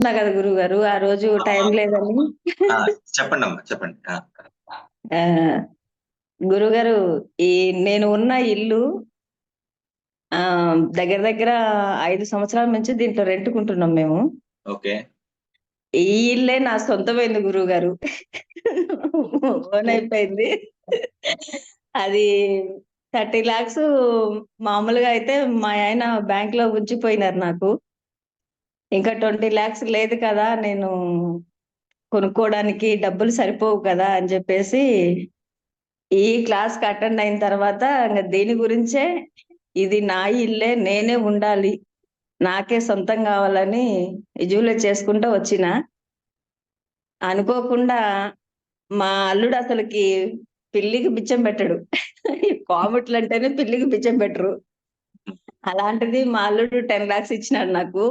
ఉన్నా కదా గురువు గారు ఆ రోజు టైం లేదని. చెప్పండి. అమ్మా చెప్పండి గురుగారు ఈ నేను ఉన్న ఇల్లు ఆ దగ్గర దగ్గర ఐదు సంవత్సరాల నుంచి దీంట్లో రెంట్కుంటున్నాం మేము. ఓకే. ఈ ఇల్లే నా సొంతమైంది గురువు గారు ఓన్ అయిపోయింది. అది థర్టీ లాక్స్ మామూలుగా అయితే మా ఆయన బ్యాంక్లో ఉంచిపోయినారు నాకు. ఇంకా ట్వంటీ లాక్స్ లేదు కదా నేను కొనుక్కోవడానికి డబ్బులు సరిపోవు కదా అని చెప్పేసి ఈ క్లాస్కి అటెండ్ అయిన తర్వాత ఇంకా దీని గురించే ఇది నా ఇల్లే నేనే ఉండాలి నాకే సొంతం కావాలని విజువలైజ్ చేసుకుంటూ వచ్చిన. అనుకోకుండా మా అల్లుడు అసలుకి పిల్లికి బిచ్చం పెట్టడు. కామెట్లు అంటేనే పిల్లికి బిచ్చం పెట్టరు. అలాంటిది మా అల్లుడు టెన్ లాక్స్ ఇచ్చినాడు నాకు.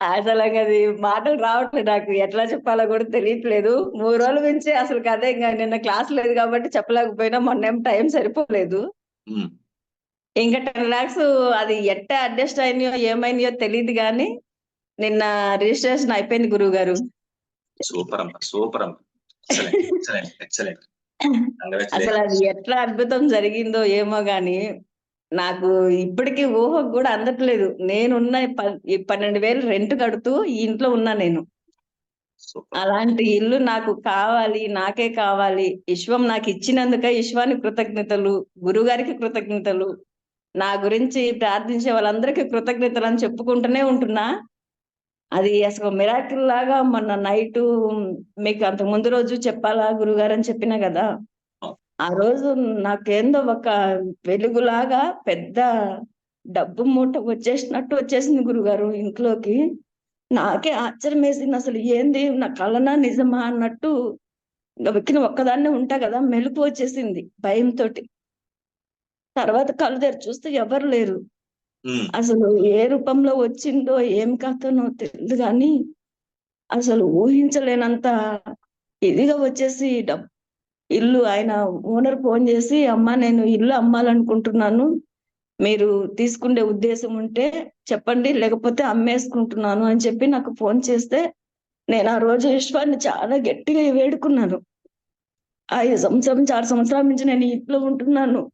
అసలు అది మాటలు రావట్లేదు నాకు. ఎట్లా చెప్పాలో కూడా తెలియట్లేదు. మూడు రోజుల నుంచి అసలు అదే ఇంకా నిన్న క్లాస్ లేదు కాబట్టి చెప్పలేకపోయినా మొన్న ఏం టైం సరిపోలేదు. ఇంకా టెన్ లాక్స్ అది ఎట్ట అడ్జస్ట్ అయినాయో ఏమైనాయో తెలియదు కానీ నిన్న రిజిస్ట్రేషన్ అయిపోయింది గురువు గారు. సూపర్ అమ్మా సూపర్ అమ్మా. అసలు అది ఎట్లా అద్భుతం జరిగిందో ఏమో గాని నాకు ఇప్పటికీ ఊహకు కూడా అందట్లేదు. నేనున్న పన్నెండు వేలు రెంట్ కడుతూ ఈ ఇంట్లో ఉన్నా నేను. అలాంటి ఇల్లు నాకు కావాలి నాకే కావాలి. విశ్వం నాకు ఇచ్చినందుకే విశ్వానికి కృతజ్ఞతలు గురుగారికి కృతజ్ఞతలు. నా గురించి ప్రార్థించే వాళ్ళందరికీ కృతజ్ఞతలు అని చెప్పుకుంటూనే ఉంటున్నా. అది అసలు మిరాకిల్ లాగా మొన్న నైట్ మీకు అంత ముందు రోజు చెప్పాలా గురుగారు అని చెప్పినా కదా? ఆ రోజు నాకేందో ఒక వెలుగులాగా పెద్ద డబ్బు మూట వచ్చేసినట్టు వచ్చేసింది గురుగారు ఇంట్లోకి. నాకే ఆశ్చర్యం వేసింది అసలు ఏంది నా కలనా నిజమా అన్నట్టు ఇంకా వెక్కిన ఒక్కదాన్నే ఉంటా కదా మెలుపు వచ్చేసింది భయంతో తర్వాత కళ్ళు తెరిచి చూస్తే ఎవరు లేరు. అసలు ఏ రూపంలో వచ్చిందో ఏం కథనో తెలియదు కానీ అసలు ఊహించలేనంత ఇదిగా వచ్చేసి డబ్ ఇల్లు ఆయన ఓనర్ ఫోన్ చేసి అమ్మా నేను ఇల్లు అమ్మాలనుకుంటున్నాను. మీరు తీసుకునే ఉద్దేశం ఉంటే చెప్పండి లేకపోతే అమ్మేసుకుంటున్నాను అని చెప్పి నాకు ఫోన్ చేస్తే నేను ఆ రోజు విశ్వాన్ని చాలా గట్టిగా వేడుకున్నాను. ఐదు సంవత్సరం ఆరు సంవత్సరాల నుంచి నేను ఇంట్లో ఉంటున్నాను.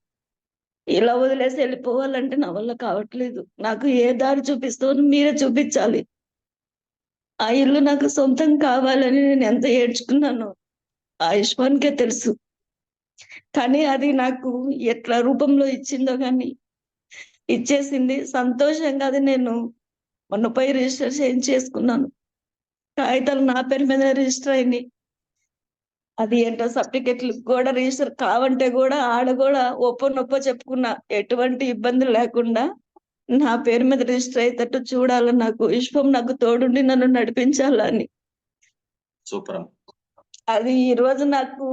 ఇలా వదిలేసి వెళ్ళిపోవాలంటే నా వల్ల కావట్లేదు. నాకు ఏ దారి చూపిస్తావు మీరే చూపించాలి. ఆ ఇల్లు నాకు సొంతం కావాలని నేను ఎంత ఏడ్చుకున్నానో ఆ యశ్వానికే తెలుసు. కానీ అది నాకు ఎట్లా రూపంలో ఇచ్చిందో కానీ ఇచ్చేసింది సంతోషంగా అది నేను మొన్నపై రిజిస్టర్ చేసుకున్నాను కాగితాలు నా పేరు మీద రిజిస్టర్ అయినాయి. అది ఏంటో సర్టిఫికెట్లు కూడా రిజిస్టర్ కావంటే కూడా ఆడ కూడా ఒప్పో నొప్పో చెప్పుకున్నా. ఎటువంటి ఇబ్బంది లేకుండా నా పేరు మీద రిజిస్టర్ అయ్యేటట్టు చూడాలని నాకు. విశ్వం నాకు తోడుండి నన్ను నడిపించాలని. సూపర్ అది ఈ రోజు నాకు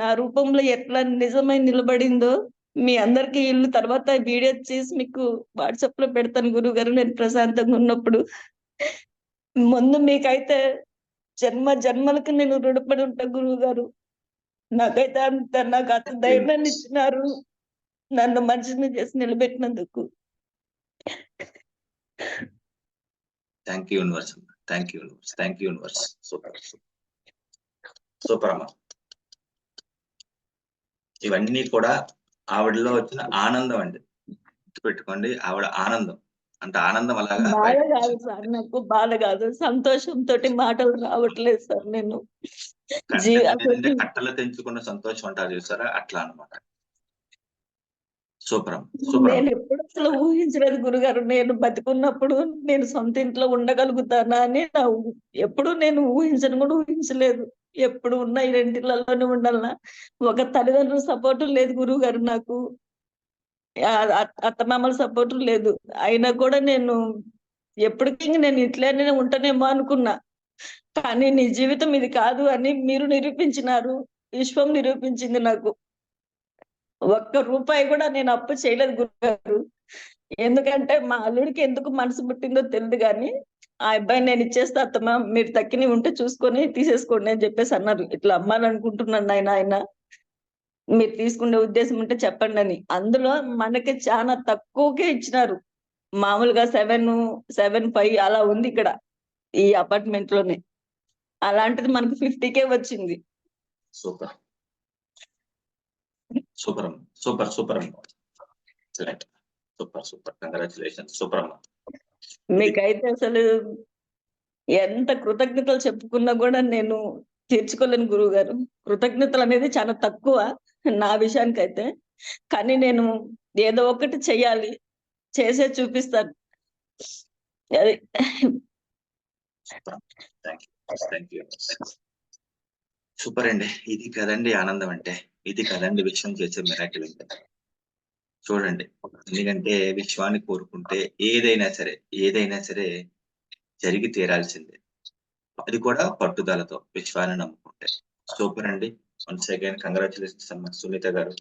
నా రూపంలో ఎట్లా నిజమై నిలబడిందో మీ అందరికి ఇల్లు తర్వాత వీడియో చేసి మీకు వాట్సాప్లో పెడతాను గురువు గారు నేను ప్రశాంతంగా ఉన్నప్పుడు. ముందు మీకైతే జన్మ జన్మలకు నేను రుణపడి ఉంటా గురువు గారు నాకైతే అంత నాకు అంత ధైర్యాన్ని ఇచ్చినారు. నన్ను మనిషిని చేసి నిలబెట్టినందుకు. Thank you universe thank you universe thank you universe super super అమ్మా. ఇవన్నీ కూడా ఆవిడలో వచ్చిన ఆనందం అండి. పెట్టుకోండి ఆవిడ ఆనందం. అంత ఆనందం అలాగా బాధ బయటకు కాదు సార్ నాకు బాధ కాదు. సంతోషంతో మాటలు రావట్లేదు సార్ నేను. కట్టలు తెంచుకున్న సంతోషం అంటారు చూసారా? అట్లా సూపర్ సూపర్ నేను ఎప్పుడు అసలు ఊహించలేదు గురుగారు. నేను బతికున్నప్పుడు నేను సొంత ఇంట్లో ఉండగలుగుతానా అని ఎప్పుడు నేను ఊహించను కూడా ఊహించలేదు. ఎప్పుడు ఉన్న ఈ రెంటిళ్ళలోనే ఉండాలనా? ఒక తల్లిదండ్రుల సపోర్టు లేదు గురువు గారు నాకు అత్తమామల సపోర్ట్ లేదు. అయినా కూడా నేను ఎప్పటికీ నేను ఇట్లనే ఉంటానేమో అనుకున్నా. కానీ నీ జీవితం ఇది కాదు అని మీరు నిరూపించినారు. విశ్వం నిరూపించింది నాకు. ఒక్క రూపాయి కూడా నేను అప్పు చేయలేదు గురుగారు ఎందుకంటే మా అల్లుడికి ఎందుకు మనసు పుట్టిందో తెలియదు కానీ ఆ అబ్బాయిని నేను ఇచ్చేస్తా అత్తమ్మ మీరు తక్కిని ఉంటే చూసుకొని తీసేసుకోండి అని చెప్పేసి అన్నారు. ఇట్లా అమ్మాలనుకుంటున్నాను ఆయన ఆయన. మీరు తీసుకునే ఉద్దేశం ఉంటే చెప్పండి అని. అందులో మనకి చాలా తక్కువకే ఇచ్చినారు. మామూలుగా సెవెన్ సెవెన్ ఫైవ్ అలా ఉంది ఇక్కడ ఈ అపార్ట్మెంట్లోనే అలాంటిది మనకు ఫిఫ్టీ కే వచ్చింది. Super. Super super super super super. Congratulation super అమ్మా. మీకైతే అసలు ఎంత కృతజ్ఞతలు చెప్పుకున్నా కూడా నేను తీర్చుకోలేను గురువు గారు కృతజ్ఞతలు అనేది చాలా తక్కువ నా విషయానికైతే. కానీ నేను ఏదో ఒకటి చెయ్యాలి చేసే చూపిస్తాను. అది. సూపర్ అండి. ఇది కదండి ఆనందం అంటే. ఇది కదండి విషయం చేసే మిరాకిల్ అంటే. చూడండి. ఎందుకంటే విశ్వాన్ని కోరుకుంటే ఏదైనా సరే ఏదైనా సరే జరిగి తీరాల్సిందే. అది కూడా పట్టుదలతో విశ్వాన్ని నమ్ముకుంటే. సూపర్ అండి. వన్స్ అగైన్ కంగ్రాచులేషన్స్ అమ్మ సునీత గారు.